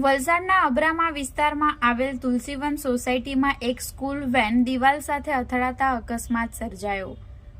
વલસાડના અબ્રામા વિસ્તારમાં આવેલ તુલસીવન સોસાયટીમાં એક સ્કૂલ વેન દિવાલ સાથે અથડાતા અકસ્માત સર્જાયો.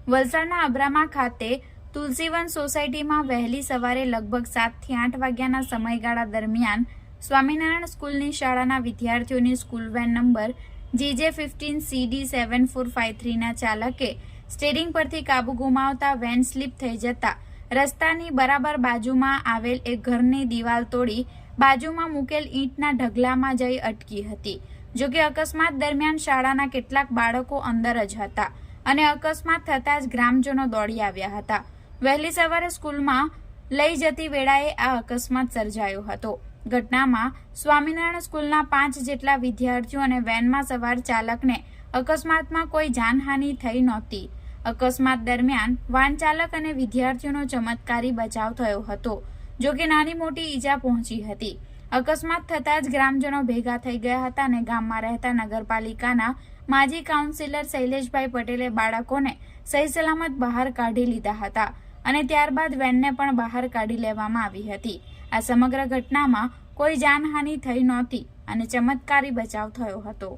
વલસાડના અબ્રામા ખાતે તુલસીવન સોસાયટીમાં વહેલી સવારે લગભગ સાતથી આઠ વાગ્યાના સમયગાળા દરમિયાન સ્વામિનારાયણ સ્કૂલની શાળાના વિદ્યાર્થીઓની school van number GJ fifteen CD seven four five થ્રીના ચાલકે સ્ટેરિંગ પરથી કાબુ ગુમાવતા વેન સ્લીપ થઈ જતા રસ્તાની બરાબર બાજુમાં આવેલ એક ઘરની દિવાલ તોડી બાજુમાં મૂકેલ ઈંટના ઢગલામાં જઈ અટકી હતી, જો કે અકસ્માત દરમિયાન શાળાના કેટલાક બાળકો અંદર જ હતા અને અકસ્માત થતાં જ ગ્રામજનો દોડી આવ્યા હતા. વહેલી સવારે સ્કૂલમાં લઈ જતી વેળાએ આ અકસ્માત સર્જાયો હતો. ઘટનામાં સ્વામિનારાયણ સ્કૂલના પાંચ જેટલા વિદ્યાર્થીઓ અને વેનમાં સવાર ચાલકને અકસ્માતમાં કોઈ જાનહાનિ થઈ નહોતી. અકસ્માત દરમિયાન વાહન ચાલક અને વિદ્યાર્થીઓનો ચમત્કારી બચાવ થયો હતો, જો કે નાની મોટી ઈજા પહોંચી હતી. અકસ્માત થતાં જ ગ્રામજનો ભેગા થઈ ગયા હતા અને ગામમાં રહેતા નગરપાલિકાના માજી કાઉન્સિલર શૈલેષભાઈ પટેલે બાળકોને સહી સલામત બહાર કાઢી લીધા હતા અને ત્યારબાદ વેનને પણ બહાર કાઢી લેવામાં આવી હતી. આ સમગ્ર ઘટનામાં કોઈ જાનહાનિ થઈ નહોતી અને ચમત્કારી બચાવ થયો હતો.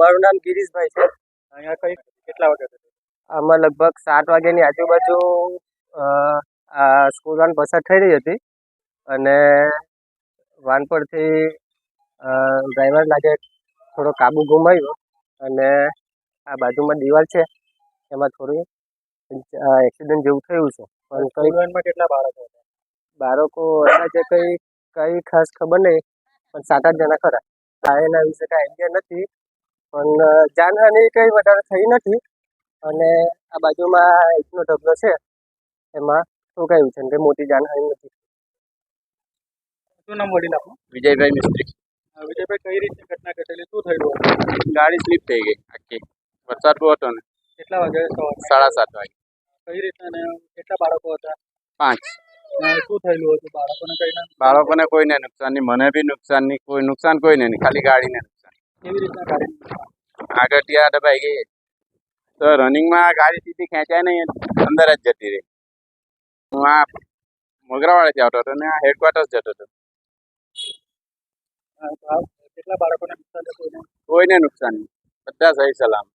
મારું નામ ગિરીશભાઈ છે. અહીંયા કઈ કેટલા વાગે? આમાં લગભગ સાત વાગ્યાની આજુબાજુ સ્કૂલ વાન પસાર થઈ રહી હતી. અને વાન પરથી ડ્રાઈવર લાગે થોડો કાબુ ગુમાવ્યો. અને આ બાજુમાં દિવાલ છે. એમાં થોડું એક્સિડન્ટ જેવું થયું છે. પણ કઈ વાનમાં કેટલા બાળકો હતા? બાળકો જે કંઈ કંઈ ખાસ ખબર નહીં પણ સાત આઠ જણા ખરા. આ એના વિશે કાંઈ આઈડિયા નથી. પણ જાનહાની કંઈ વધારે થઈ નથી. અને આ બાજુમાં એકનો ઢગલો છે એમાં ઠોકાયું છે? ને કંઈ મોટી જાનહાનિ નથી. શું નામ વડીલ નાખો વિજયભાઈ મિસ્ત્રી. વિજયભાઈ કઈ રીતે ઘટના ઘટેલી? શું થયેલું ગાડી સ્લીપ થઈ ગઈ આખી. વરસાદ બહુ હતો ને. કેટલા વાગે સાડા સાત વાગે. કઈ રીતે ને કેટલા બાળકો હતા? પાંચ. શું થયેલું હતું? બાળકોને કઈ બાળકોને કોઈને નુકસાન નહીં મને બી નુકસાન નહીં કોઈ નુકસાન કોઈને નહીં ખાલી ગાડીને. કેવી રીતના ગાડી આગળ ત્યાં દબાઈ ગઈ. તો રનિંગમાં ગાડી સીધી ખેંચાય નહીં અંદર જ જતી રહી. હું આ મોગરાવાડેથી આવતો હતો ને આ હેડક્વાર્ટર્સ જતો હતો. કેટલા બાળકોને નુકસાન કોઈને નુકસાન નહીં. બધા સહી સલામ